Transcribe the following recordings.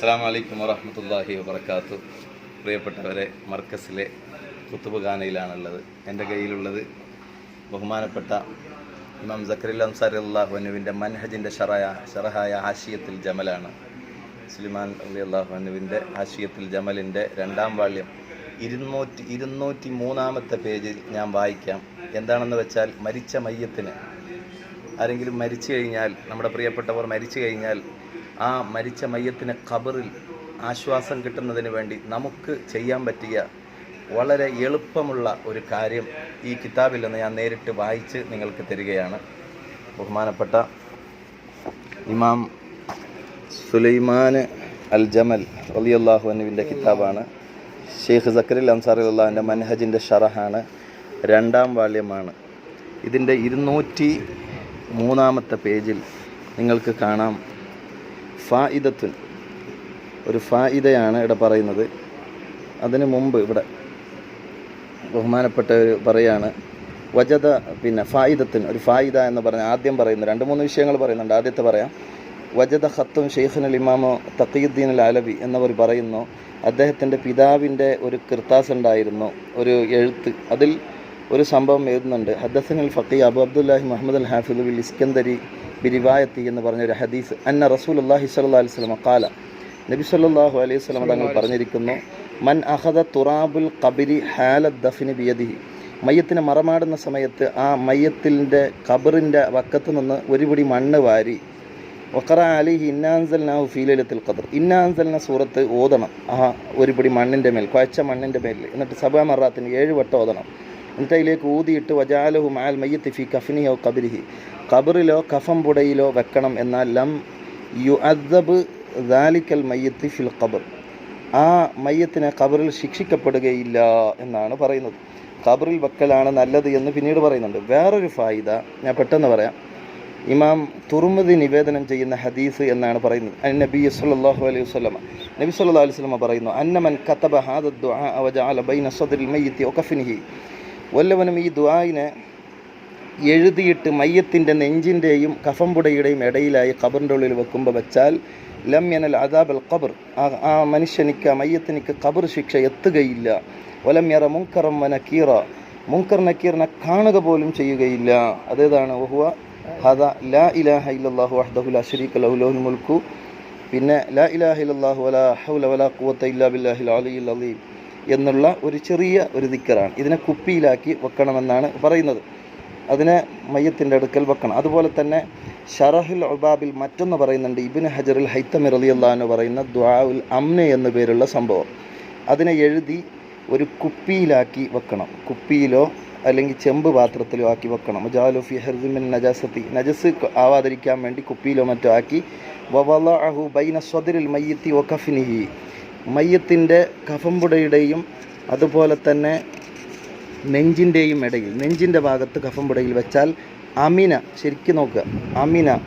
അസ്സാം വലൈക്കും വറഹമത്തല്ലാഹി വബർക്കാത്തു പ്രിയപ്പെട്ടവരെ മർക്കസിലെ കുത്തുബ് ഖാനയിലാണുള്ളത് എന്റെ കയ്യിലുള്ളത് ബഹുമാനപ്പെട്ട ഇമാം സക്കറിൽ അൻസാരി അള്ളാഹുനുവിന്റെ മൻഹജിന്റെ ഷറായ ഷറഹായ ഹാഷിയത്തിൽ ജമലാണ്. സുലിമാൻ അലി അള്ളാഹുനുവിന്റെ ഹാഷിയത്തിൽ ജമലിന്റെ രണ്ടാം വാള്യം ഇരുന്നൂറ്റി ഇരുന്നൂറ്റി മൂന്നാമത്തെ പേജിൽ ഞാൻ വായിക്കാം. എന്താണെന്ന് വെച്ചാൽ മരിച്ച മയ്യത്തിന്. ആരെങ്കിലും മരിച്ചു കഴിഞ്ഞാൽ നമ്മുടെ പ്രിയപ്പെട്ടവർ മരിച്ചു കഴിഞ്ഞാൽ ആ മരിച്ച മയ്യത്തിന് ഖബറിൽ ആശ്വാസം കിട്ടുന്നതിന് വേണ്ടി നമുക്ക് ചെയ്യാൻ പറ്റിയ വളരെ എളുപ്പമുള്ള ഒരു കാര്യം ഈ കിതാബിൽ നിന്ന് ഞാൻ നേരിട്ട് വായിച്ച് നിങ്ങൾക്ക് തരികയാണ്. ബഹുമാനപ്പെട്ട ഇമാം സുലൈമാൻ അൽ ജമൽ അലി അള്ളാഹുവിന്റെ കിതാബാണ്. ഷെയ്ഖ് സക്കറിൽ അൻസാർ അള്ളാഹുവിന്റെ മൻഹജിന്റെ ഷറഹാണ്. രണ്ടാം വാള്യമാണ് ഇതിന്റെ ഇരുന്നൂറ്റി മൂന്നാമത്തെ പേജിൽ നിങ്ങൾക്ക് കാണാം. ഫായിദത്തുൻ. ഒരു ഫായിദയാണ് ഇവിടെ പറയുന്നത്. അതിനു മുമ്പ് ഇവിടെ ബഹുമാനപ്പെട്ട ഒരു പറയാണ് വജത പിന്നെ ഫായിദത്തിൻ ഒരു ഫായിദ എന്ന് പറഞ്ഞ ആദ്യം പറയുന്നു. രണ്ട് മൂന്ന് വിഷയങ്ങൾ പറയുന്നുണ്ട്. ആദ്യത്തെ പറയാം വജദ ഖത്തും ഷെയ്ഖുൻ അൽ ഇമാമോ തക്കീദ്ദീൻ അൽ അലബി എന്നവർ പറയുന്നു അദ്ദേഹത്തിന്റെ പിതാവിന്റെ ഒരു കിർത്താസ് ഉണ്ടായിരുന്നു ഒരു എഴുത്ത്. അതിൽ ഒരു സംഭവം എഴുതുന്നുണ്ട്. ഹദ്ദസൻ അൽ ഫക്കീ അബു അബ്ദുല്ലാഹി മുഹമ്മദ് അൽ ഹാഫിദുൽ ഇസ്കന്ദരി ബിരിവായത്തി എന്ന് പറഞ്ഞൊരു ഹദീസ് അന്ന റസൂൽ അള്ളാഹി സല്ലാ അലൈഹി സ്വലമ കാല നബി സല്ലാഹു അലൈഹി സ്വലമ തങ്ങൾ പറഞ്ഞിരിക്കുന്നു മൻ അഹദ തുറാബുൽ കബിരി ഹാല ദഫിന് ബിയദിഹി. മയ്യത്തിനെ മറമാടുന്ന സമയത്ത് ആ മയ്യത്തിന്റെ കബറിന്റെ വക്കത്ത് നിന്ന് ഒരുപിടി മണ്ണ് വാരി വക്കറ അലിഹി ഇന്നാൻസൽ നാവ് ഫീലത്തിൽ ഖദർ. ഇന്നാൻസലിന സൂറത്ത് ഓതണം ആ ഒരുപിടി മണ്ണിന്റെ മേൽ കുഴച്ച മണ്ണിന്റെ മേൽ എന്നിട്ട് സബാ മറാത്തിന് ഏഴ് വട്ടം ഓതണം. എന്നിട്ട് അതിലേക്ക് ഊതിയിട്ട് വജാലഹു മാൽ മയ്യത്ത് ഫി കഫിനിയോ കബിരിഹി ഖബറിലോ കഫം പുടയിലോ വെക്കണം എന്നാൽ ലം യു അദബ് ദാലിക്കൽ മയ്യത്ത് ഫിൽ ഖബർ. ആ മയ്യത്തിനെ ഖബറിൽ ശിക്ഷിക്കപ്പെടുകയില്ല എന്നാണ് പറയുന്നത്. ഖബറിൽ വെക്കലാണ് നല്ലത് എന്ന് പിന്നീട് പറയുന്നുണ്ട്. വേറൊരു ഫായിദ ഞാൻ പെട്ടെന്ന് പറയാം. ഇമാം തുറുമതി നിവേദനം ചെയ്യുന്ന ഹദീസ് എന്നാണ് പറയുന്നത്. അൻ നബി സല്ലല്ലാഹു അലൈഹി വസ്ലമ നബി സല്ലല്ലാഹു അലൈഹി വസല്ലമ പറയുന്നു അന്നമൻ കത്തബ ഹാദ ദുആ വജഅല ബൈന സദറിൽ മയ്യത്തി വകഫിനിഹി വല്ലവനും ഈ ദുആയിനെ എഴുതിയിട്ട് മയ്യത്തിന്റെ നെഞ്ചിന്റെയും കഫംപുടയുടെയും ഇടയിലായി ഖബറിന്റെ ഉള്ളിൽ വെക്കുമ്പോൾ വെച്ചാൽ ലം യനൽ അദാബൽ ഖബർ. ആ മനുഷ്യനിക്ക് മയ്യത്തിനിക്ക് ഖബർ ശിക്ഷ എത്തുകയില്ല. വലം യറ മുങ്കറം വന കീറ മുങ്കർ നക്കീറിനെ കാണുക പോലും ചെയ്യുകയില്ല. അതേതാണ് വഹുവ ഹദ ലാ ഇലാഹ ഇല്ലല്ലാഹു വഹ്ദഹു ലാ ശരീക ലഹുൽ മുൽക്കു. പിന്നെ ലാ ഇലാഹ ഇല്ലല്ലാഹു വലാ ഹൗല വലാ ഖുവത്ത ഇല്ലാ ബില്ലാഹിൽ അലിയിൽ അലീം എന്നുള്ള ഒരു ചെറിയ ഒരു ദിക്കറാണ്. ഇതിനെ കുപ്പിയിലാക്കി വെക്കണമെന്നാണ് പറയുന്നത്. അതിനെ മയ്യത്തിന്റെ അടുക്കൽ വെക്കണം. അതുപോലെ തന്നെ ഷറഹുൽ ഉബാബിൽ മറ്റൊന്ന് പറയുന്നുണ്ട്. ഇബിൻ ഹജറുൽ അലി എന്ന് പറയുന്ന ദ്വാഉൽ അമ്ന എന്ന പേരുള്ള സംഭവം. അതിനെ എഴുതി ഒരു കുപ്പിയിലാക്കി വെക്കണം. കുപ്പിയിലോ അല്ലെങ്കിൽ ചെമ്പ് പാത്രത്തിലോ ആക്കി വെക്കണം. ജാലുഫി ഹെർദിമിൻ നജാസത്തി. നജസ് ആവാതിരിക്കാൻ വേണ്ടി കുപ്പിയിലോ മറ്റോ ആക്കി വവലഅഹു ബൈന സ്വദരിൽ മയ്യത്തി ഒ കഫിനിഹി. മയ്യത്തിന്റെ കഫമ്പുടയുടെയും അതുപോലെ തന്നെ നെഞ്ചിന്റെയും ഇടയിൽ നെഞ്ചിന്റെ ഭാഗത്ത് കഫംപുടയിൽ വെച്ചാൽ അമിന ശരിക്കും നോക്കുക. അമിന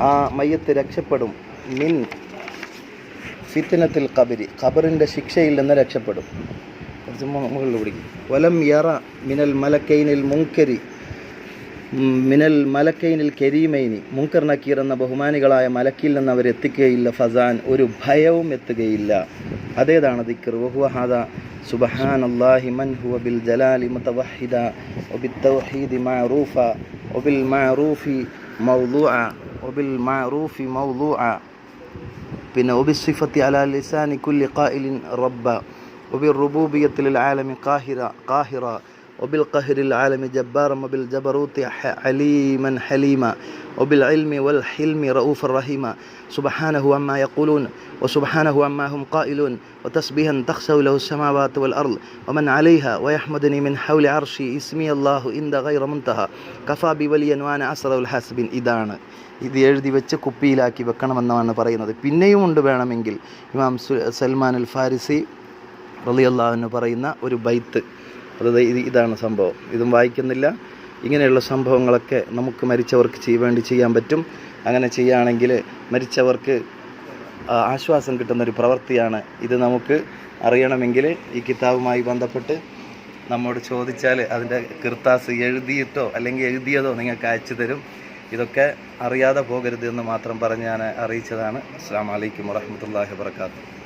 ആ മയ്യത്ത് രക്ഷപ്പെടും. മിൻ ഫിത്തനത്തിൽ കബരി ഖബറിന്റെ ശിക്ഷയിൽ നിന്ന് രക്ഷപ്പെടും. കുറച്ച് മുകളിൽ പിടിക്കും. വലം യറ മിനൽ മലക്കൈനിൽ മുങ്കരി മിനൽ മലക്കൈനിൽ കരീമൈനി മുങ്കർ നക്കീർ എന്ന ബഹുമാനികളായ മലക്കിൽ നിന്ന് അവരെത്തിക്കുകയില്ല ഫസാൻ ഒരു ഭയവും എത്തുകയില്ല. അതേതാണ് ദിക്കർ വഹുവഹാദ സുബഹാൻ അള്ളാഹി മൻ ഹുവ ബിൽ ജലാലി മുത്തവഹിദ ഒബിൽ തൗഹീദി മഅറൂഫ ഒബിൽ മഅറൂഫി മൗലൂഅ ഒബിൽ മഅറൂഫി മൗലൂഅ പിന്നെ ഒബി സിഫത്തി അലാ ലിസാനി കുല്ലി ഖായിലിൻ റബ്ബ ഒബിർ റുബൂബിയത്തിൽ ആലമി ഖാഹിറ ഖാഹിറ. وبالقهر العالم جبارا وبالجبروت ح- عليما حليما وبالعلم والحلم رؤوفا رحيما سبحانه عما يقولون وسبحانه عما هم قائلون وتسبيحا تخشى له السماوات والأرض ومن عليها ويحمدني من حول عرشي اسمي الله عند غير منتهى كفى بوليا وانا أسرى الحاسبين ഇതാണ് ഇത് എഴുതി വെച്ച് കുപ്പിയിലാക്കി വെക്കണമെന്നാണ് പറയുന്നത് പിന്നെയും ഉണ്ട് വേണമെങ്കിൽ ഇമാം സു- സൽമാൻ അൽ ഫാരിസി റളിയല്ലാഹുവിന് പറയുന്ന ഒരു ബൈത്ത് അത് ഇതാണ് സംഭവം. ഇതും വായിക്കുന്നില്ല. ഇങ്ങനെയുള്ള സംഭവങ്ങളൊക്കെ നമുക്ക് മരിച്ചവർക്ക് വേണ്ടി ചെയ്യാൻ പറ്റും. അങ്ങനെ ചെയ്യുകയാണെങ്കിൽ മരിച്ചവർക്ക് ആശ്വാസം കിട്ടുന്ന ഒരു പ്രവൃത്തിയാണ് ഇത് നമുക്ക് അറിയണമെങ്കിൽ ഈ കിതാബുമായി ബന്ധപ്പെട്ട് നമ്മോട് ചോദിച്ചാൽ അതിന്റെ കിർത്താസ് എഴുതിയിട്ടോ അല്ലെങ്കിൽ എഴുതിയതോ നിങ്ങൾക്ക് അയച്ചു തരും. ഇതൊക്കെ അറിയാതെ പോകരുത് എന്ന് മാത്രം പറഞ്ഞ് ഞാൻ അറിയിച്ചതാണ്. അസ്സാം വലൈക്കും വറഹമത്തല്ലാഹി വാബർക്കാത്തു